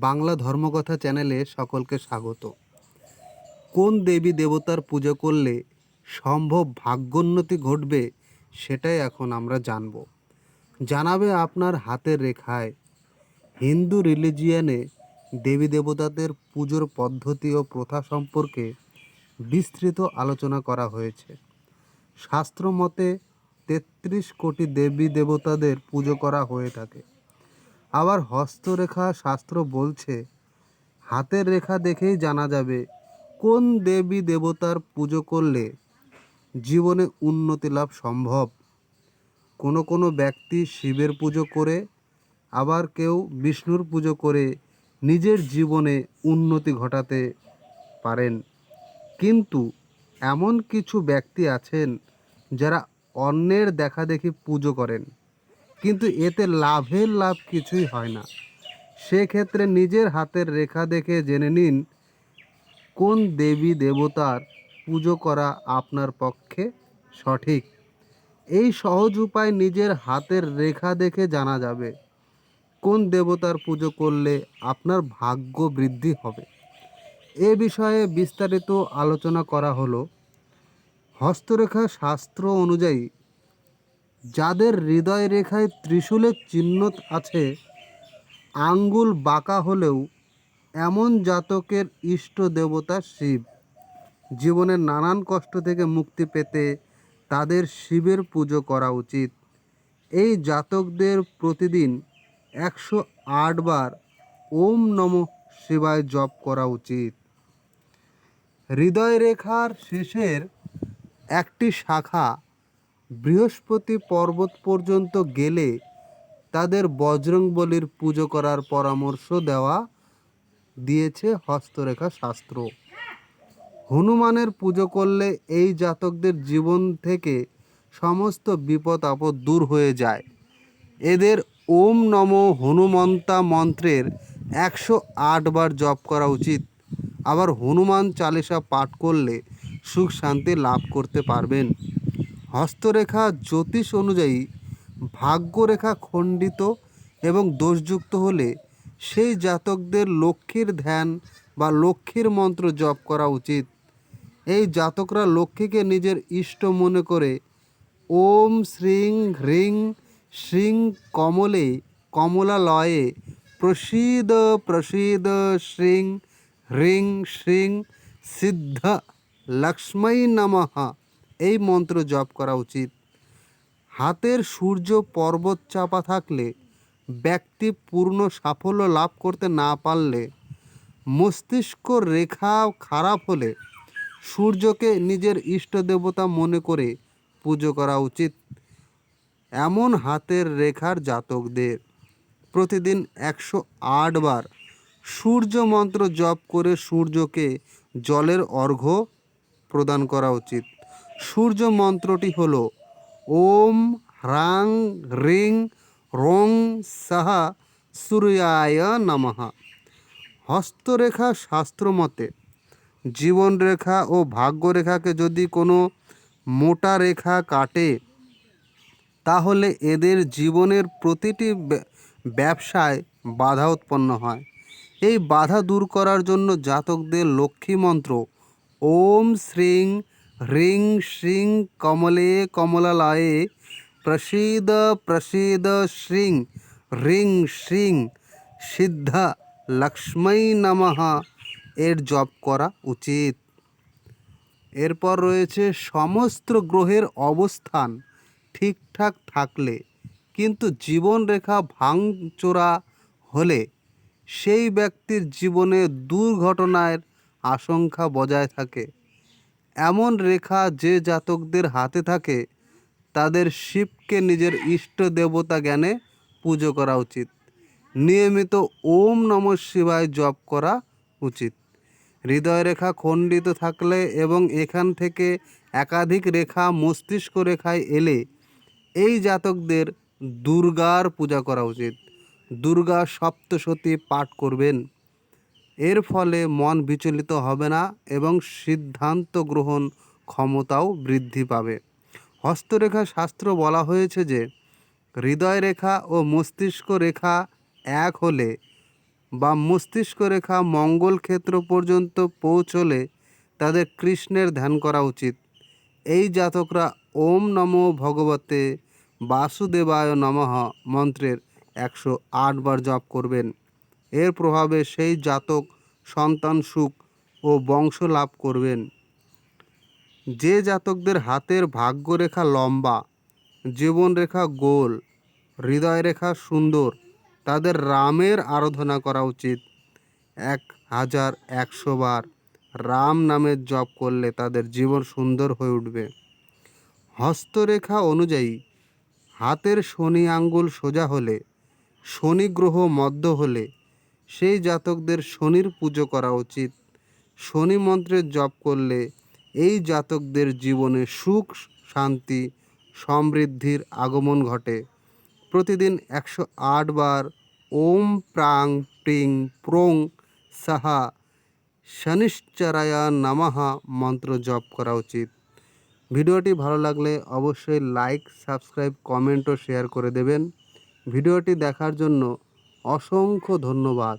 বাংলা ধর্মকথা চ্যানেলে সকলকে স্বাগত। কোন দেবী দেবতার পুজো করলে সম্ভব ভাগ্যোন্নতি ঘটবে সেটাই এখন আমরা জানব। জানাবে আপনার হাতের রেখায় হিন্দু রিলিজিয়ানে দেবী দেবতাদের পুজোর পদ্ধতি ও প্রথা সম্পর্কে বিস্তৃত আলোচনা করা হয়েছে। শাস্ত্র মতে তেত্রিশ কোটি দেবী দেবতাদের পুজো করা হয়ে থাকে। আবার হস্তরেখা শাস্ত্র বলছে, হাতের রেখা দেখেই জানা যাবে কোন দেবী দেবতার পুজো করলে জীবনে উন্নতি লাভ সম্ভব। কোনো কোনো ব্যক্তি শিবের পুজো করে, আবার কেউ বিষ্ণুর পুজো করে নিজের জীবনে উন্নতি ঘটাতে পারেন। কিন্তু এমন কিছু ব্যক্তি আছেন যারা অন্যের দেখাদেখি পুজো করেন। কিন্তু এতে লাভের লাভ কিছুই হয় না। সেক্ষেত্রে নিজের হাতের রেখা দেখে জেনে নিন, কোন দেবী দেবতার পুজো করা আপনার পক্ষে সঠিক? এই সহজ উপায় নিজের হাতের রেখা দেখে জানা যাবে। কোন দেবতার পুজো করলে আপনার ভাগ্য বৃদ্ধি হবে? এ বিষয়ে বিস্তারিত আলোচনা করা হলো। হস্তরেখা শাস্ত্র অনুযায়ী যাদের হৃদয় রেখায় ত্রিশূলের চিহ্ন আছে, আঙ্গুল বাঁকা হলেও এমন জাতকের ইষ্ট দেবতা শিব। জীবনের নানান কষ্ট থেকে মুক্তি পেতে তাদের শিবের পুজো করা উচিত। এই জাতকদের প্রতিদিন একশো আট বার ওম নম শিবায় জপ করা উচিত। হৃদয় রেখার শেষের একটি শাখা বৃহস্পতি পর্বত পর্যন্ত গেলে তাদের বজরংবলির পুজো করার পরামর্শ দেওয়া দিয়েছে হস্তরেখা শাস্ত্র। হনুমানের পুজো করলে এই জাতকদের জীবন থেকে সমস্ত বিপদ আপদ দূর হয়ে যায়। এদের ওম নম হনুমন্তা মন্ত্রের একশো আট বার জপ করা উচিত। আবার হনুমান চালিসা পাঠ করলে সুখ শান্তি লাভ করতে পারবেন। হস্তরেখা জ্যোতিষ অনুযায়ী ভাগ্যরেখা খণ্ডিত এবং দোষযুক্ত হলে সেই জাতকদের লক্ষ্মীর ধ্যান বা লক্ষ্মীর মন্ত্র জপ করা উচিত। এই জাতকরা লক্ষ্মীকে নিজের ইষ্ট মনে করে ওম শ্রীং হ্রিং শ্রীং কমলে কমলালয়ে প্রসীদ প্রসীদ শ্রীং হ্রিং শ্রীং সিদ্ধ লক্ষ্মী নমঃ। এই মন্ত্র জপ করা উচিত। হাতের সূর্য পর্বত চাপা থাকলে, ব্যক্তি পূর্ণ সাফল্য লাভ করতে না পারলে, মস্তিষ্ক রেখা খারাপ হলে, সূর্যকে নিজের ইষ্ট দেবতা মনে করে পুজো করা উচিত। এমন হাতের রেখার জাতকদের প্রতিদিন একশো আট বার সূর্য মন্ত্র জপ করে সূর্যকে জলের অর্ঘ্য প্রদান করা উচিত। সূর্য মন্ত্রটি হল ওম, হ্রাং, রিং, রং সাহা সূর্যায় নমঃ। হস্তরেখা শাস্ত্র শাস্ত্রমতে জীবনরেখা ও ভাগ্যরেখাকে যদি কোনো মোটা রেখা কাটে, তাহলে এদের জীবনের প্রতিটি ব্য- ব্যবসায় বাধা উৎপন্ন হয়। এই বাধা দূর করার জন্য জাতকদের লক্ষ্মী মন্ত্র ওম, শ্রীং হ্রিং শ্রিং কমলে কমলালয়ে, প্রসীদ প্রসীদ শ্রীং হ্রিং শ্রীং সিদ্ধা লক্ষ্মী নমঃ। এর জপ করা উচিত। এরপর রয়েছে সমস্ত গ্রহের অবস্থান ঠিকঠাক থাকলে, কিন্তু জীবনরেখা ভাঙচোরা হলে সেই ব্যক্তির জীবনে দুর্ঘটনার আশঙ্কা বজায় থাকে। এমন রেখা যে জাতকদের হাতে থাকে, তাদের শিবকে নিজের ইষ্ট দেবতা জ্ঞানে পুজো করা উচিত। নিয়মিত ওম নম শিবায় জপ করা উচিত। হৃদয় রেখা খণ্ডিত থাকলে এবং এখান থেকে একাধিক রেখা মস্তিষ্ক রেখায় এলে এই জাতকদের দুর্গার পূজা করা উচিত। দুর্গা সপ্তশতী পাঠ করবেন। এর ফলে মন বিচলিত হবে না এবং সিদ্ধান্ত গ্রহণ ক্ষমতাও বৃদ্ধি পাবে। হস্তরেখা শাস্ত্র বলা হয়েছে যে হৃদয় রেখা ও মস্তিষ্ক রেখা এক হলে বা মস্তিষ্ক রেখা মঙ্গল ক্ষেত্র পর্যন্ত পৌঁছলে তাদের কৃষ্ণের ধ্যান করা উচিত। এই জাতকরা ওম নমো ভগবতে বাসুদেবায় নমঃ মন্ত্রের একশো আট বার জপ করবেন। এর প্রভাবে সেই জাতক সন্তান সুখ ও বংশ লাভ করবেন। যে জাতকদের হাতের ভাগ্যরেখা লম্বা, জীবনরেখা গোল হৃদয় রেখা সুন্দর, তাদের রামের আরাধনা করা উচিত। এক হাজার একশো বার রাম নামের জপ করলে তাদের জীবন সুন্দর হয়ে উঠবে। হস্তরেখা অনুযায়ী, হাতের শনি আঙ্গুল সোজা হলে, শনি গ্রহ মধ্য হলে সেই জাতকদের শনির পুজো করা উচিত। শনি মন্ত্রের জপ করলে এই জাতকদের জীবনে সুখ, শান্তি, সমৃদ্ধির আগমন ঘটে। প্রতিদিন একশো আট বার ওম প্রাং প্রিং প্রং সাহা শনিশ্চরায়া নামাহা মন্ত্র জপ করা উচিত। ভিডিওটি ভালো লাগলে অবশ্যই লাইক, সাবস্ক্রাইব কমেন্ট ও শেয়ার করে দেবেন। ভিডিওটি দেখার জন্য অসংখ্য ধন্যবাদ।